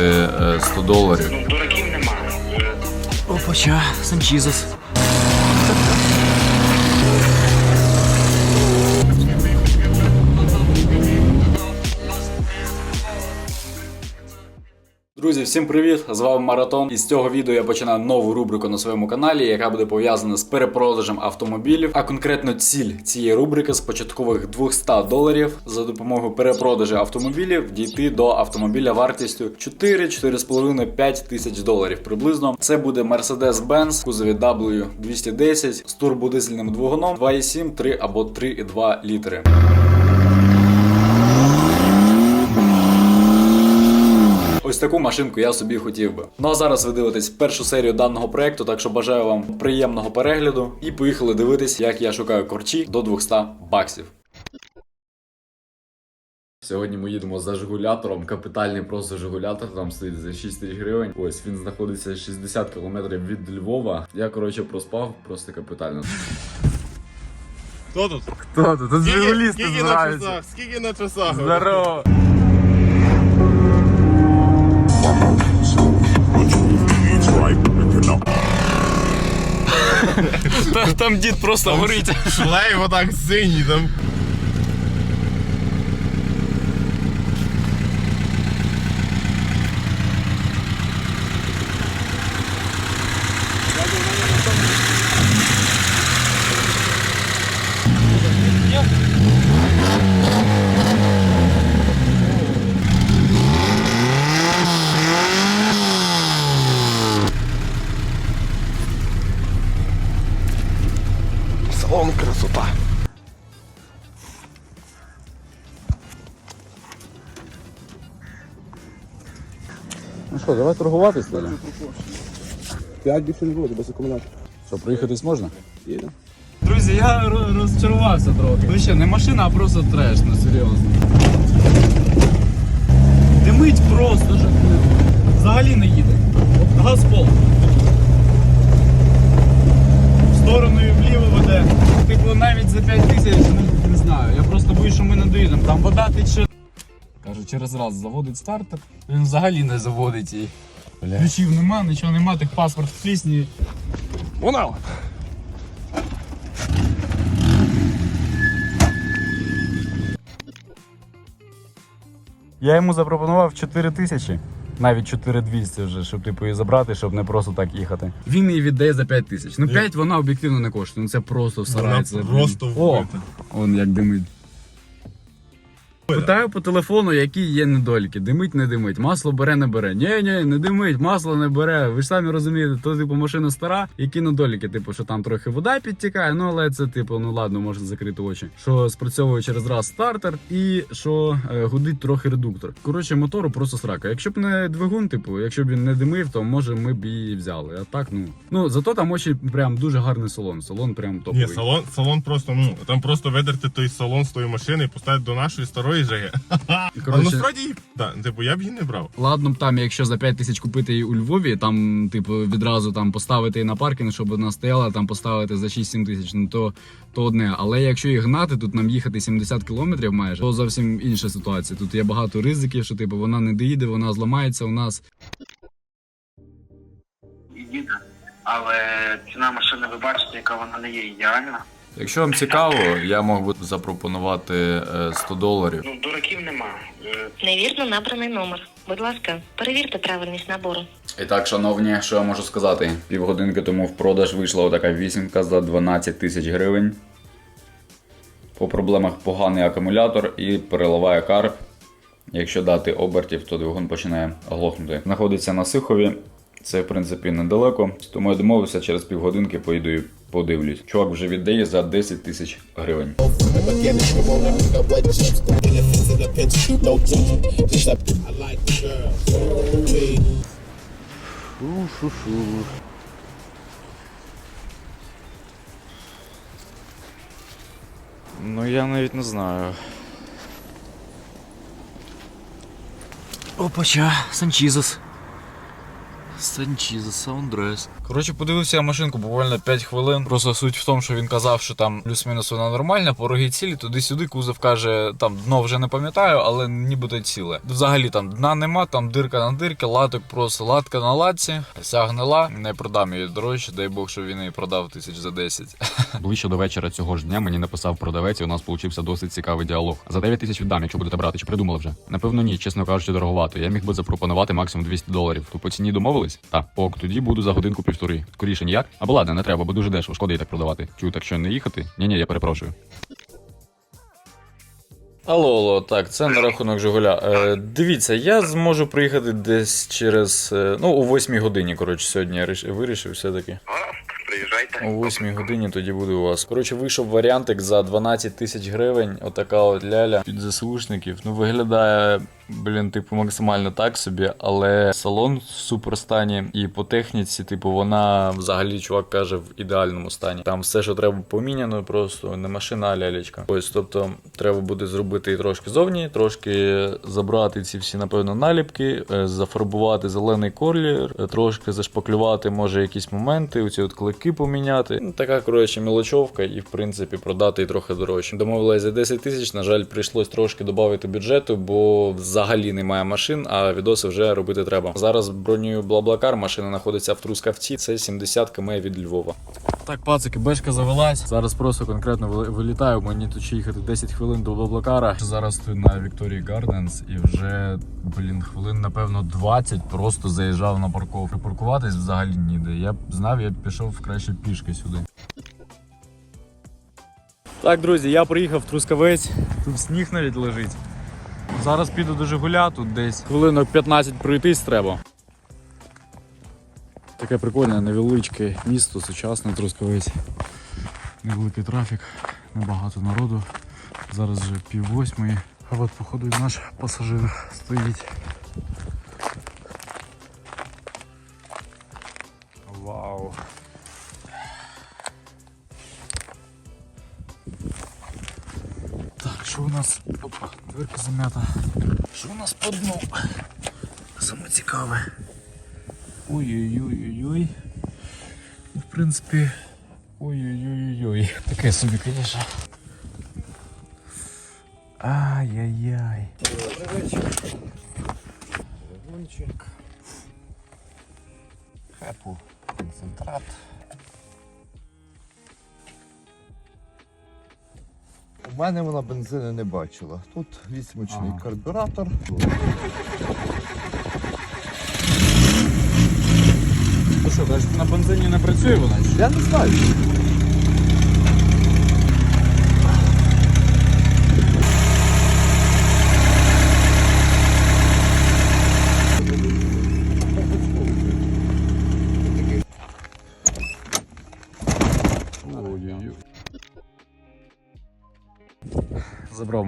е, 100 доларів. Ну, дураків нема. Е, Опача, Санчізос. Друзі, всім привіт! З вами Маратон. І з цього відео я починаю нову рубрику на своєму каналі, яка буде пов'язана з перепродажем автомобілів. А конкретно ціль цієї рубрики з початкових 200 доларів за допомогою перепродажу автомобілів дійти до автомобіля вартістю 4-4,5-5 тисяч доларів. Приблизно це буде Mercedes-Benz кузові W210 з турбодизельним двигуном 2,7, 3 або 3,2 літри. Ось таку машинку я собі хотів би. Ну а зараз ви дивитесь першу серію даного проекту, так що бажаю вам приємного перегляду і поїхали дивитись, як я шукаю корчі до 200 баксів. Сьогодні ми їдемо за жигулятором, капітальний просто жигулятор, там стоїть за 6 тисяч гривень. Ось він знаходиться 60 кілометрів від Львова. Я коротше проспав просто капітально. Хто тут? Хто тут? Тут Скільки, скільки на часах? Скільки на часах? Здорово! Там дід просто горить. Шлейф отак синій там. Ну що, давай торгуватись далі. П'ять більше не буде, без акумулятора. Що, проїхатись можна? Є. Друзі, я ро- розчарувався трохи. Ну ще не машина, а просто треш, ну серйозно. Димить просто ж. Взагалі не їде. От Газ пол. В сторону і вліво веде. Типу навіть за 5 тисяч, ну не знаю. Я просто боюсь, що ми не доїдемо. Там вода тече. Кажу, через раз заводить стартер, він взагалі не заводить її. Ключів нема, нічого нема, тих паспорт в пісні. Вона! Я йому запропонував 4 тисячі, навіть 4200 вже, щоб типу її забрати, щоб не просто так їхати. Він її віддає за 5 тисяч. Ну 5 вона об'єктивно не коштує. Ну це просто всарається. просто О, он як димить. Питаю по телефону, які є недоліки. Димить, не димить, масло бере, не бере. Ні, ні, не димить, масло не бере. Ви ж самі розумієте, то типу машина стара. Які недоліки? Типу, що там трохи вода підтікає, ну але це типу, ну ладно, можна закрити очі. Що спрацьовує через раз стартер, і що е, гудить трохи редуктор. Коротше, мотору просто срака. Якщо б не двигун, типу, якщо б він не димив, то може ми б її взяли. А так, ну ну зато там очі прям дуже гарний салон. Салон прям топовий. Ні, салон, салон просто, ну, там просто видерти той салон з тої машини і поставити до нашої старої А Коротше- насправді, так, типу, я б її не брав. Ладно, б там, якщо за 5 тисяч купити її у Львові, там, типу, відразу там поставити її на паркінг, щоб вона стояла, там поставити за 6-7 тисяч, ну то, то одне. Але якщо її гнати, тут нам їхати 70 кілометрів майже, то зовсім інша ситуація. Тут є багато ризиків, що типу вона не доїде, вона зламається у нас. Але ціна машини, ви бачите, яка вона не є ідеальна. Якщо вам цікаво, я мог би запропонувати е, 100 доларів. Ну, дураків нема. Е, Невірно набраний номер. Будь ласка, перевірте правильність набору. І так, шановні, що я можу сказати? Півгодинки тому в продаж вийшла отака вісімка за 12 тисяч гривень. По проблемах поганий акумулятор і переливає карп. Якщо дати обертів, то двигун починає глохнути. Знаходиться на Сихові. Це в принципі недалеко, тому я домовився через півгодинки поїду і подивлюсь. Чувак вже віддає за 10 тисяч гривень. Ну я навіть не знаю. Опача, Санчізос. Санчіза, саунддрес. Коротше, подивився я машинку буквально 5 хвилин. Просто суть в тому, що він казав, що там плюс-мінус вона нормальна, пороги цілі, туди-сюди кузов каже, там дно вже не пам'ятаю, але нібито ціле. Взагалі там дна нема, там дирка на дирки, латок просто латка на латці, вся гнила. Не продам її дорожче, дай Бог, що він її продав тисяч за 10. Ближче до вечора цього ж дня мені написав продавець, і у нас получився досить цікавий діалог. За 9 тисяч віддам, якщо будете брати, чи придумали вже? Напевно, ні, чесно кажучи, дороговато. Я міг би запропонувати максимум 200 доларів. То по ціні домовились? Так, ок, тоді буду за годинку півтори. Скоріше ніяк. Або ладно, не треба, бо дуже дешево, шкода і так продавати. Чую, так що не їхати? Ні, ні, я перепрошую. Алло, алло, так, це на рахунок Жигуля. Е, дивіться, я зможу приїхати десь через. е, ну, о 8 годині, коротше, сьогодні я риш- вирішив все-таки. Приїжджайте. О 8 годині тоді буде у вас. Коротше, вийшов варіантик за 12 тисяч гривень. Отака от ляля під ЗСУшників. Ну, виглядає, блін, типу, максимально так собі, але салон в супер стані. І по техніці, типу, вона взагалі, чувак каже, в ідеальному стані. Там все, що треба поміняно, просто не машина, а лялечка. Ось, тобто, треба буде зробити трошки зовні, трошки забрати ці всі, напевно, наліпки, е, зафарбувати зелений колір, е, трошки зашпаклювати, може, якісь моменти, оці от клики поміняти. Ну, така, коротше, мілочовка, і в принципі продати трохи дорожче. Домовились за 10 тисяч. На жаль, прийшлось трошки додати бюджету, бо взагалі немає машин, а відоси вже робити треба. Зараз бронюю Блаблакар, машина знаходиться в Трускавці. Це 70 км від Львова. Так, пацики, бешка завелась. Зараз просто конкретно вилітаю. Мені тут ще їхати 10 хвилин до Блаблакара. Зараз тут на Вікторії Гарденс і вже, блін, хвилин, напевно, 20 просто заїжджав на парковку. Припаркуватись взагалі ніде. Я знав, я б пішов краще пішки сюди. Так, друзі, я приїхав в Трускавець. Тут сніг навіть лежить. Зараз піду до Жигуля, тут десь хвилинок 15 пройтись треба. Таке прикольне, невеличке місто, сучасне Трускавець. Невеликий трафік, небагато народу. Зараз вже пів восьмої. А от походу і наш пасажир стоїть. Вау. Так, що у нас? Опа, дверка зам'ята. Що у нас по дну? Саме цікаве. Ой-ой-ой-ой-ой. В принципі. Ой-ой-ой-ой. Таке собі, звісно. Ай-яй-яй. Двигунчик. Хепу. Концентрат. У мене вона бензину не бачила. Тут вісьмочний Ага. карбюратор. Ну що, навіть на бензині не працює вона? Я не знаю.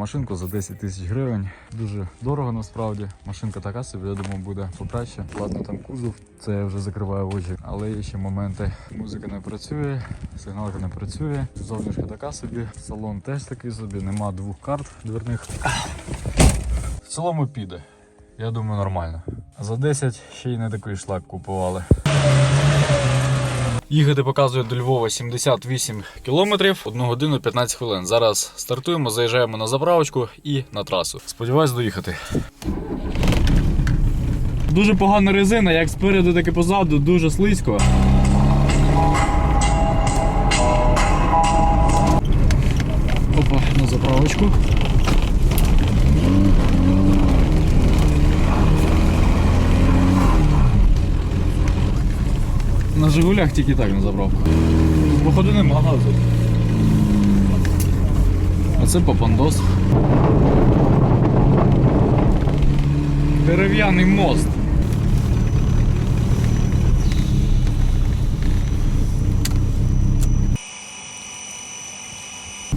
Машинку за 10 тисяч гривень. Дуже дорого насправді. Машинка така собі, я думаю, буде покраще. Ладно, там кузов, це я вже закриваю очі. Але є ще моменти. Музика не працює, сигналка не працює. Зовнішка така собі, салон теж такий собі, нема двох карт дверних. В цілому піде. Я думаю, нормально. За 10 ще й не такий шлак купували. Їхати показує до Львова 78 кілометрів, 1 годину 15 хвилин. Зараз стартуємо, заїжджаємо на заправочку і на трасу. Сподіваюсь доїхати. Дуже погана резина, як спереду, так і позаду, дуже слизько. Опа, на заправочку. На Жигулях тільки так на заправку. Походу нема газу. А це попандос. Дерев'яний мост.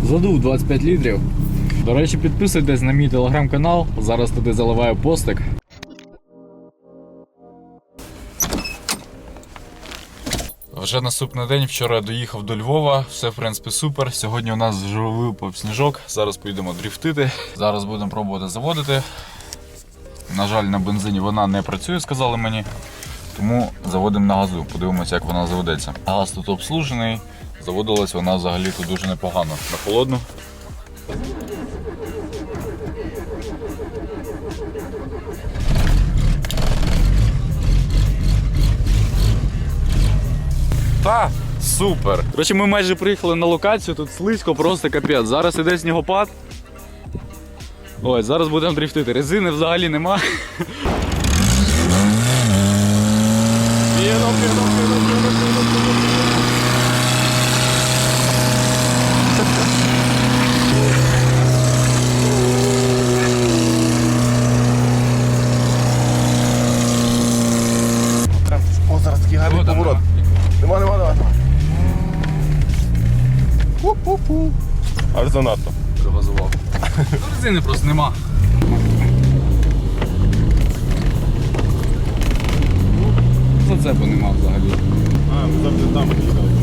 Задув 25 літрів. До речі, підписуйтесь на мій телеграм-канал. Зараз туди заливаю постик. Вже наступний день. Вчора доїхав до Львова. Все в принципі супер. Сьогодні у нас вже випав сніжок. Зараз поїдемо дріфтити. Зараз будемо пробувати заводити. На жаль, на бензині вона не працює, сказали мені. Тому заводимо на газу, подивимося, як вона заведеться. Газ тут обслужений, заводилась вона взагалі тут дуже непогано. На холодну. Та, супер! Коротше, ми майже приїхали на локацію, тут слизько, просто капець. Зараз іде снігопад. Ой, зараз будемо дрифтити. Резини взагалі нема. Підо, підо, Пу-пу-пу. Аж занадто. Привазував. Резини просто нема. Зацепу нема взагалі. А, ми завжди там їдемо.